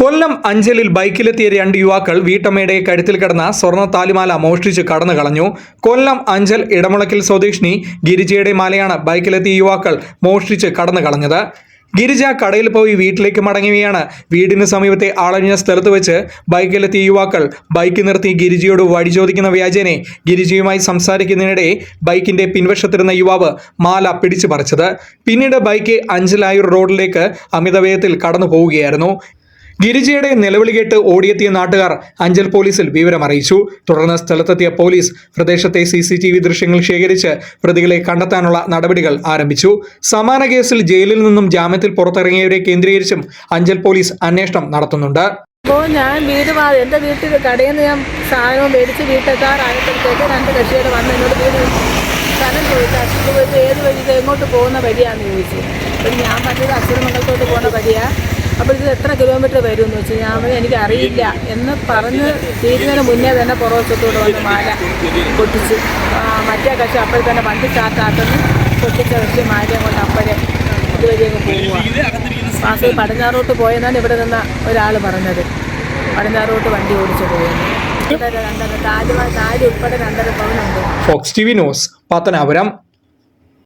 കൊല്ലം അഞ്ചലിൽ ബൈക്കിലെത്തിയ രണ്ട് യുവാക്കൾ വീട്ടമ്മയുടെ കഴുത്തിൽ കിടന്ന സ്വർണ താലിമാല മോഷ്ടിച്ച് കടന്നു കളഞ്ഞു. കൊല്ലം അഞ്ചൽ ഇടമുളക്കിൽ സ്വദേശിനി ഗിരിജയുടെ മാലയാണ് ബൈക്കിലെത്തിയ യുവാക്കൾ മോഷ്ടിച്ച് കടന്നു കളഞ്ഞത്. ഗിരിജ കടയിൽ പോയി വീട്ടിലേക്ക് മടങ്ങുകയാണ്. വീടിന് സമീപത്തെ ആളഴിഞ്ഞ സ്ഥലത്ത് വെച്ച് ബൈക്കിലെത്തിയ യുവാക്കൾ ബൈക്ക് നിർത്തി ഗിരിജയോട് വഴി ചോദിക്കുന്ന വ്യാജനെ ഗിരിജയുമായി സംസാരിക്കുന്നതിനിടെ ബൈക്കിന്റെ പിൻവശത്തിരുന്ന യുവാവ് മാല പിടിച്ചു പറിച്ചത് പിന്നീട് ബൈക്ക് അഞ്ചലായൂർ റോഡിലേക്ക് അമിതവേഗത്തിൽ കടന്നു പോവുകയായിരുന്നു ഗിരിജയുടെ നിലവിളി കേട്ട് ഓടിയെത്തിയ നാട്ടുകാർ അഞ്ചൽ പോലീസിൽ വിവരം അറിയിച്ചു. തുടർന്ന് സ്ഥലത്തെത്തിയ പോലീസ് പ്രദേശത്തെ സി സി ടി വി ദൃശ്യങ്ങൾ ശേഖരിച്ച് പ്രതികളെ കണ്ടെത്താനുള്ള നടപടികൾ ആരംഭിച്ചു. സമാന കേസിൽ ജയിലിൽ നിന്നും ജാമ്യത്തിൽ പുറത്തിറങ്ങിയവരെ കേന്ദ്രീകരിച്ചും അഞ്ചൽ പോലീസ് അന്വേഷണം നടത്തുന്നുണ്ട്. അപ്പോൾ ഞാൻ വീട് മാറി എന്റെ വീട്ടിൽ കടയിൽ നിന്ന് ഞാൻ സാധനവും മേടിച്ച് വീട്ടെത്താറായപ്പോഴത്തേക്ക് രണ്ട് കക്ഷികൾ വന്ന് എന്നോട് വീട് സ്ഥലം ചോദിച്ചു. അച്ഛൻ പോയിട്ട് ഏത് വഴി എങ്ങോട്ട് പോകുന്ന വഴിയാണെന്ന് ചോദിച്ചു. അപ്പം ഞാൻ പറഞ്ഞത് അസുരമംഗലത്തോട്ട് പോകുന്ന വഴിയാണ് അപ്പോൾ ഇത് എത്ര കിലോമീറ്റർ വരും എന്ന് വെച്ച് പറഞ്ഞു എനിക്ക് അറിയില്ല എന്ന് പറഞ്ഞ് തീരുന്നതിന് മുന്നേ തന്നെ പുറവശത്തോട് വന്ന് മാല പൊട്ടിച്ച് മറ്റേ കക്ഷി അപ്പോഴെ തന്നെ വണ്ടി സ്റ്റാർട്ടാക്കുന്നു പൊട്ടിച്ച കക്ഷി മാലയും കൊണ്ട് അപ്പോഴേ ഇതുവഴിയൊക്കെ പോവുക പാസ് പടിഞ്ഞാറോട്ട് പോയെന്നാണ് ഇവിടെ നിന്ന് ഒരാൾ പറഞ്ഞത്. പടിഞ്ഞാറോട്ട് വണ്ടി ഓടിച്ചു പോയെന്ന്. Fox T V news Pathanapuram.